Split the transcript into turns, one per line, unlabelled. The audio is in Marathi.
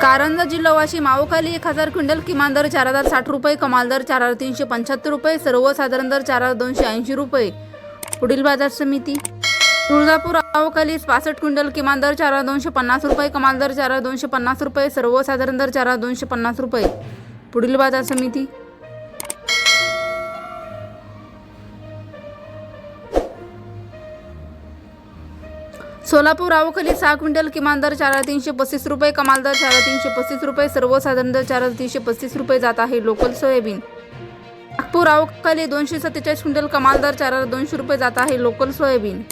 कारंजा जिल्हा वाशिम एक हजार क्विंटल किमान दर चार हजार साठ रुपये कमाल दर चार हजार तीनशे पंच्याहत्तर रुपये सर्वसाधारण दर चार हजार दोनशे ऐंशी रुपये. पुढील बाजार समिती. तुळजापूर आवखाली पासष्ट क्विंटल किमान दर चार हजार दोनशे पन्नास रुपये कमाल दर चार हजार दोनशे पन्नास रुपये सर्वसाधारण दर चार हजार दोनशे पन्नास रुपये. पुढील बाजार समिती. सोलापूर अवखली सहा क्विंटल किमान दर चार हजार तीनशे पस्तीस रुपये कमाल दर चार हजार तीनशे पस्तीस रुपये सर्वसाधारण दर चार हजार तीनशे पस्तीस रुपये जात आहे लोकल सोयाबीन. नागपूर आवखाली दोनशे सत्तेचाळीस क्विंटल कमाल दर चार हजार दोनशे रुपये जात आहे लोकल सोयाबीन.